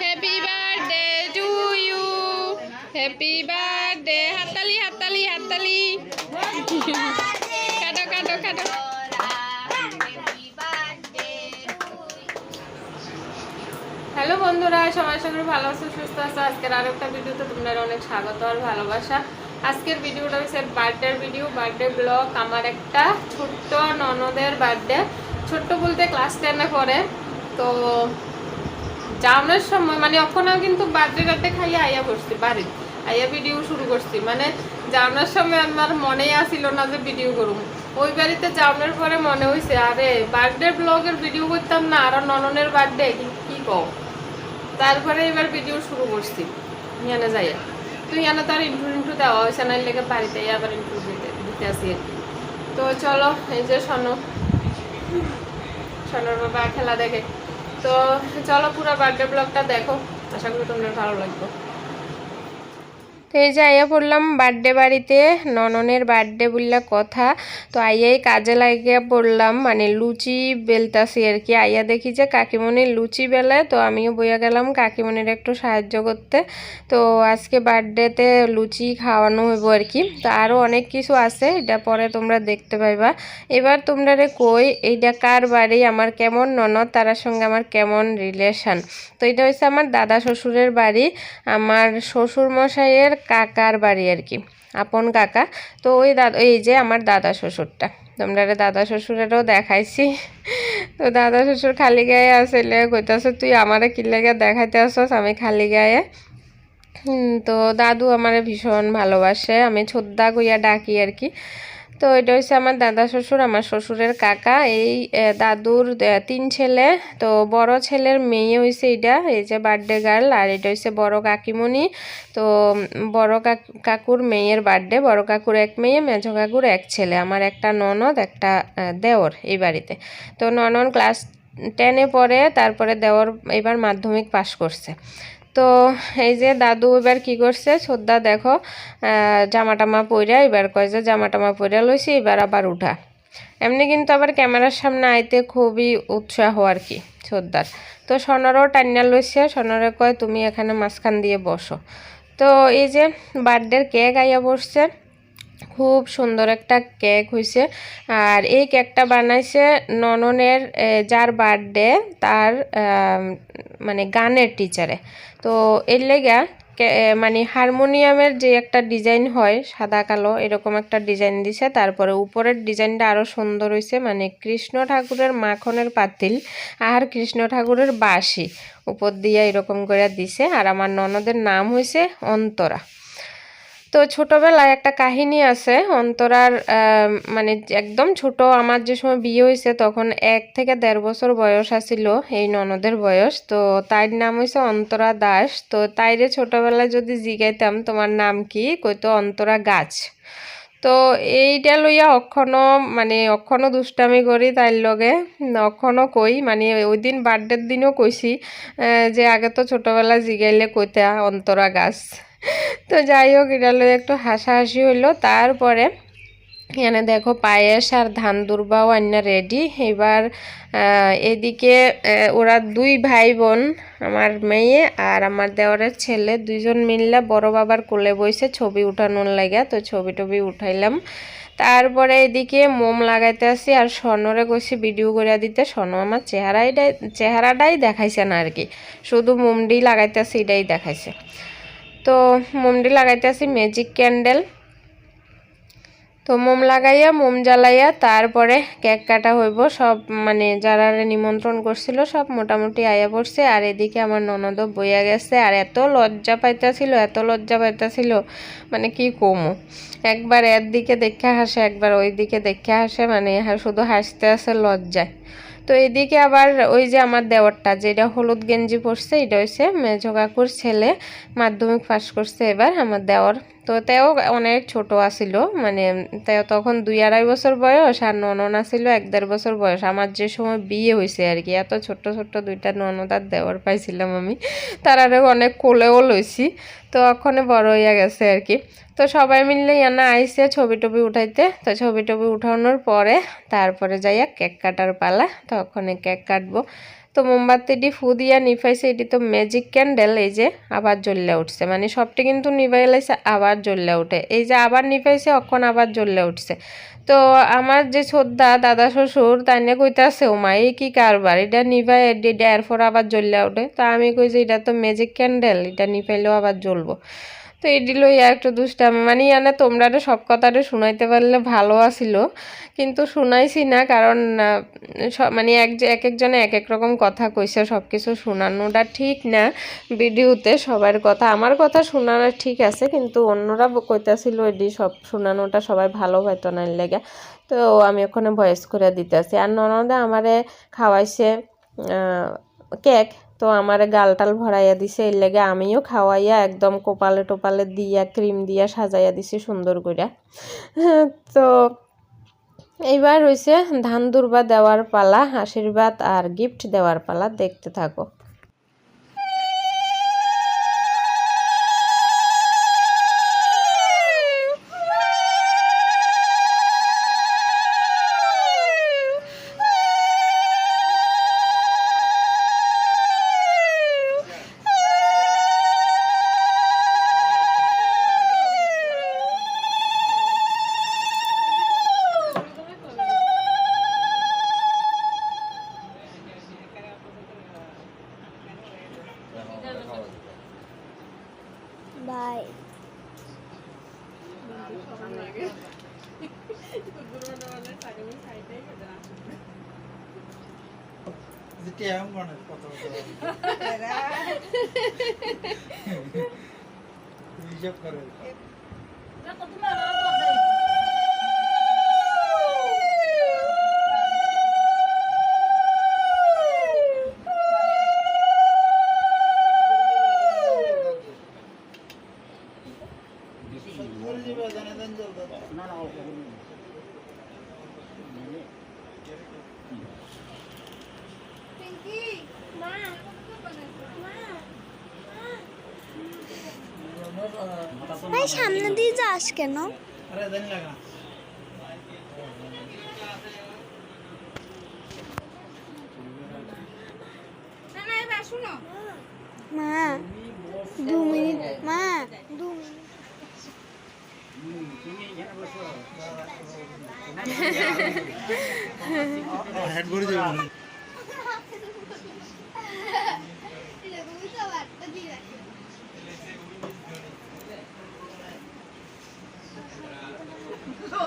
Happy birthday to you happy birthday হাততালি হাততালি হাততালি। কাটো কাটো কাটো। হ্যালো বন্ধুরা সবাই সঙ্গে ভালো আছো সুস্থ আছো? আজকের আরও একটা ভিডিওতে তোমাদের অনেক স্বাগত আর ভালোবাসা। আজকের ভিডিওটা হচ্ছে বার্থডের ভিডিও বার্থডে ব্লগ আমার একটা ছোট্ট ননদের বার্থডে ছোট্ট বলতে ক্লাস টেনে পড়ে, তো যাওয়ানোর সময় মানে ওখানেও কিন্তু বার্থডে টার্থডে খাইয়ে আইয়া করছি বাড়ি আইয়া ভিডিও শুরু করছি। মানে যাওয়ানোর সময় আমার মনেই আসিল না যে ভিডিও করুম। ওই বাড়িতে যাওয়ানোর পরে মনে হয়েছে আরে বার্থডে ব্লগের ভিডিও করতাম না, আর নননের বার্থডে কি কও? তারপরে এবার ভিডিও শুরু করছি, ইয়ানে যাইয়া। তো ইয়ানে তো আর ইন্টু ইন্টু দেওয়া হয়েছে না লেগে বাড়িতে আবার ইন্টু দিতে দিতে আসি। তো চলো, এই যে শোনো। সোনার বাবা খেলা দেখে। তো চলো পুরো বার্থডে ব্লগটা দেখো। আশা করি তোমাদের ভালো লাগবে। তো এই যে আইয়া পড়লাম বার্থডে বাড়িতে। নননের বার্থডে বললা কথা। তো আইয়াই কাজে লাগিয়ে পড়লাম। মানে লুচি বেলতাছি আর কি। আইয়া দেখি যে কাকিমণির লুচি বেলায়, তো আমিও বইয়া গেলাম কাকিমণির একটু সাহায্য করতে। তো আজকে বার্থডেতে লুচি খাওয়ানো হইব আর কি। তো আরও অনেক কিছু আছে, এটা পরে তোমরা দেখতে পাইবা। এবার তোমরা রে কই, এইটা কার বাড়ি, আমার কেমন ননদ, তার সঙ্গে আমার কেমন রিলেশন তো এটা হচ্ছে আমার দাদা শ্বশুরের বাড়ি। আমার শ্বশুর মশাইয়ের কাকার বাড়ি আর কি। আপন কাকা। তো ওই দাদা এই যে আমার দাদা শ্বশুরটা। তোমরা দাদা শ্বশুরেরও দেখাইছি। তো দাদা শ্বশুর খালি গায়ে আসলে কইতাছে, তুই আমারে কি লেগে দেখাইতে আসছ আমি খালি গায়ে তো দাদু আমারে ভীষণ ভালোবাসে। আমি ছোদ্দা কইয়া ডাকি আর কি। তো এটা হচ্ছে আমার দাদা শ্বশুর, আমার শ্বশুরের কাকা। এই দাদুর তিন ছেলে। তো বড় ছেলের মেয়ে হয়েছে এটা এই যে বার্থডে গার্ল আর এটা হচ্ছে বড় কাকিমণি। তো বড় কাক- কাকুর মেয়ের বার্থডে বড় কাকুর এক মেয়ে, মেঝো কাকুর এক ছেলে। আমার একটা ননদ, একটা দেওর এই বাড়িতে। তো ননদ ক্লাস টেনে পড়ে, তারপরে দেওর এবার মাধ্যমিক পাশ করছে। তো এই যে দাদু এবার কি করছে? শ্রদ্ধা দেখো জামা টামা পইরা এবার কয় যে জামা টামা পইরা লইছি, এবার আবার উঠা। এমনি কিন্তু আবার ক্যামেরার সামনে আইতে খুবই উৎসাহ আর কি শ্রদ্ধার। তো সোনারও টান্না লইছে, সোনারে কয়, তুমি এখানে মাঝখান দিয়ে বসো। তো এই যে বার্থডের কেক আইয়া বসছে। খুব সুন্দর একটা কেক হয়েছে আর এই কেকটা বানাইছে নননের যার বার্থডে তার মানে গানের টিচারে তো এর লেগা মানে হারমোনিয়ামের যে একটা ডিজাইন হয়, সাদা, কালো, এরকম একটা ডিজাইন দিছে। তারপরে উপরের ডিজাইনটা আরও সুন্দর হয়েছে মানে কৃষ্ণ ঠাকুরের মাখনের পাতিল আর কৃষ্ণ ঠাকুরের বাঁশি। উপর দিয়ে এরকম করে দিছে। আর আমার ননদের নাম হয়েছে অন্তরা। তো ছোটবেলায় একটা কাহিনী আছে, অন্তরার মানে একদম ছোট, আমার যে সময় বিয়ে হয়েছে তখন এক থেকে দেড় বছর বয়স আছিল, এই ননদের বয়স। তো তার নাম হয়েছে অন্তরা দাস। তো তাইরে ছোটবেলায় যদি জিগাইতাম, তোমার নাম কি? কইতো অন্তরা গাছ। তো এইটা লইয়া অক্ষণও মানে অক্ষণও দুষ্টামি করি তাইর লগে। অক্ষণও কই মানে ওই দিন বার্থডের দিনও কইছি যে আগে তো ছোটবেলা জিগাইলে কইতা অন্তরা গাছ। তো যাই হোক, এটা লইয়া একটু হাসাহাসি হইল তারপরে এখানে দেখো পায়েস আর ধান দুর্বাও আন্না রেডি এবার এদিকে ওরা দুই ভাই বোন আমার মেয়ে আর আমার দেওয়ারের ছেলে। দুইজন মিললে বড় বাবার কোলে বইছে ছবি উঠানোর লাগা তো ছবি টবি উঠাইলাম। তারপরে এদিকে মোম লাগাইতে আসি আর স্বর্ণরে কইছি ভিডিও করে দিতে। স্বর্ণ আমার চেহারাইটাই চেহারাটাই দেখাইছে না আর কি। শুধু মোমডি লাগাইতে আসি, এটাই দেখাইছে। তো মোমটি লাগাইতে আসি ম্যাজিক ক্যান্ডেল তো মোম লাগাইয়া, মোম জ্বালাইয়া, তারপরে কেক কাটা হইব। সব মানে যারা নিমন্ত্রণ করছিল, সব মোটামুটি আয়া পড়ছে। আর এদিকে আমার ননদ বইয়া গেছে। আর এত লজ্জা পাইতাছিল, এত লজ্জা পাইতাছিল। মানে কি কমু? একবার এর দিকে দেখে হাসে, একবার ওই দিকে দেখে হাসে। মানে শুধু হাসতে আসে লজ্জায়। তো এদিকে আবার ওই যে আমার দেওয়ারটা, যেটা হলুদ গেঞ্জি পরছে, এটা হয়েছে মেজো কাকুর ছেলে মাধ্যমিক পাশ করছে এবার আমার দেওর তো তেও অনেক ছোট আছিল মানে তেও তখন দুই আড়াই বছর বয়স আর ননন আছিল এক দেড় বছর বয়স। আমার যে সময় বিয়ে হয়েছে আর কি, এত ছোট্ট ছোট্ট দুইটা ননদ আর দেওয়ার পাইছিলাম আমি। তার আরে অনেক কোলেও লইছি, তো ওখানে বড় হইয়া গেছে আর কি। তো সবাই মিললে ইয়ানা আইসে ছবি টবি উঠাইতে। তো ছবি টবি উঠানোর পরে তারপরে যাইয়া কেক কাটার পালা তখন কেক কাটবো। তো মোমবাতিটি ফু দিয়া নিফাইছে এটি তো ম্যাজিক ক্যান্ডেল এই যে আবার জ্বললে উঠছে। মানে সবটি কিন্তু নিভাইলাইছে আবার জ্বললে উঠে। এই যে আবার নিফাইছে অখন আবার জ্বললে উঠছে। তো আমার যে শ্রদ্ধা দাদা শ্বশুর, তাই নিয়ে কইতাছে ও মা এই কি কারবার? এটা নিভাই, এটা এরপর আবার জ্বললে উঠে। তো আমি কই যে এটা তো ম্যাজিক ক্যান্ডেল এটা নিফাইলেও আবার জ্বলবো। তো এটি লইয়া একটু দুষ্টামি। মানে ইয়ানে তোমরা সব কথাটা শুনাইতে পারলে ভালো আসিল। কিন্তু শুনাইছি না, কারণ মানে এক যে, এক একজনে এক এক রকম কথা কইছে সব কিছু শোনানোটা ঠিক না। ভিডিওতে সবার কথা, আমার কথা শোনানো ঠিক আছে, কিন্তু অন্যরা কইতাছিল এটি সব শোনানোটা সবাই ভালো হয়তো না লেগে। তো আমি ওখানে ভয়েস করে দিতেছি। আর ননদা আমারে খাওয়াইছে কেক। তো আমার গালটাল ভরাইয়া দিছে, এর লেগে আমিও খাওয়াইয়া একদম কোপালে টোপালে দিয়া, ক্রিম দিয়া সাজাইয়া দিছি সুন্দর কইরা। তো এইবার রয়েছে ধান দুর্বা দেওয়ার পালা, আশীর্বাদ আর গিফট দেওয়ার পালা, দেখতে থাকো। যেটি এখন মনে কত সামনে দিয়ে যাস কেন? আরে জানি লাগা মা দু মিনিট মা দু মিনিট। হেড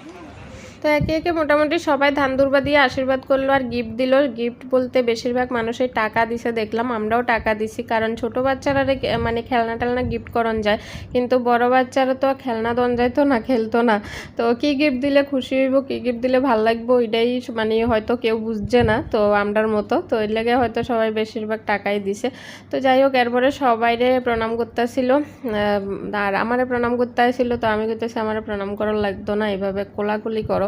ভরে যাবে তো একে একে মোটামুটি সবাই ধান দুর্বা দিয়ে আশীর্বাদ করল আর গিফট দিল। গিফট বলতে বেশিরভাগ মানুষই টাকা দিছে, দেখলাম আমরাও টাকা দিছি। কারণ ছোট বাচ্চারা মানে খেলনা টেলনা গিফট করন যায়। কিন্তু বড় বাচ্চারা তো খেলনা দন যাইতো না, খেলতো না। তো কি গিফট দিলে খুশি হইব, কি গিফট দিলে ভালো লাগবো এটাই মানে হয়তো কেউ বুঝছে না, তো আমরার মতো। তো এর লেগে হয়তো সবাই বেশিরভাগ টাকাই দিছে। তো যাই হোক, এরপরে সবাইরে প্রণাম করতেছিল। আর আমারে প্রণাম করতে আসছিল তো আমি করতেছি আমারে প্রণাম করার লাগতো না এভাবে কোলাকুলি করো।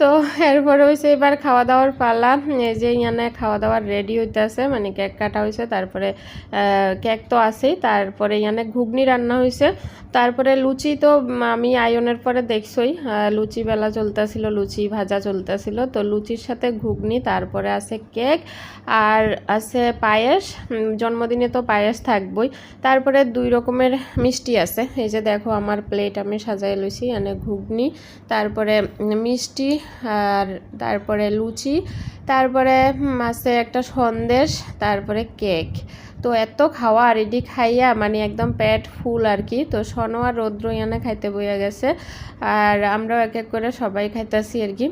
তো এরপরে হয়েছে এবার খাওয়া দাওয়ার পালা। এই যে ইয়ানে খাওয়া দাওয়ার রেডি হইতেছে মানে কেক কাটা হয়েছে তারপরে কেক তো আছেই, তারপরে ইয়ানে ঘুগনি রান্না হয়েছে তারপরে লুচি তো আমি আয়নের পরে দেখছই লুচি বেলা চলতেছিল, লুচি ভাজা চলতেছিল। তো লুচির সাথে ঘুগনি, তারপরে আছে কেক আর আছে পায়েস। জন্মদিনে তো পায়েস থাকবই। তারপরে দুই রকমের মিষ্টি আছে। এই যে দেখো, আমার প্লেট আমি সাজাই লইছি মানে ঘুগনি, তারপরে মিষ্টি আর তারপরে লুচি তারপরে হুম, আছে একটা সন্দেশ তারপরে কেক। তো এত খাওয়া আর এডি খাইয়া মানে একদম পেট ফুল আর কি। তো সনো আর রৌদ্র ইয়ানে খাইতে বইয়া গেছে। আর আমরাও এক এক করে সবাই খাইতেছি আর কি।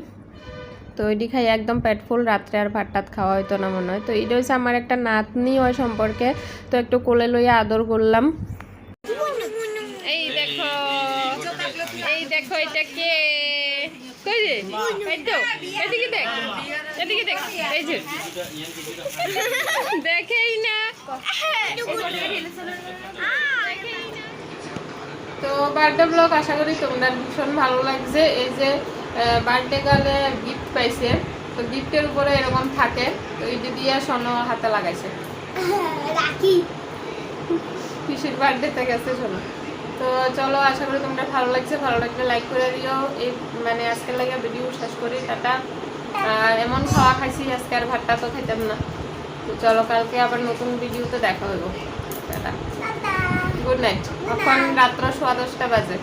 তো এডি খাই একদম পেট ফুল রাত্রে আর ভাত টাত খাওয়া হইতো না মনে হয়। তো এটা হচ্ছে আমার একটা নাতনি হয় সম্পর্কে। তো একটু কোলে লইয়া আদর করলাম এই দেখো এই দেখো এটা কে কই যে এই তো এদিকে দেখ এদিকে দেখ এই যে। দেখেই না। তো বার্থডে ব্লগ আশা করি তোমাদের ভীষণ ভালো লাগছে। এই যে বার্থডে গালে গিফট পাইছে। তো গিফটের উপরে এরকম থাকে। তো এই যে দিয়ে সোনো হাতে লাগাইছে। রাখি। পিসির বার্থডেতে গেছে শোনো তো চলো, আশা করি তোমরা ভালো লাগছে। ভালো লাগলে লাইক করে দিও। এই মানে আজকের লাগে ভিডিও শেষ করি, টাটা। এমন খাওয়া খাইছি, আজকে আর ভাতটা তো খাইতাম না। তো চলো, কালকে আবার নতুন ভিডিওতে দেখা হইব। টাটা। গুড নাইট এখন রাত্র সোয়া দশটা বাজে।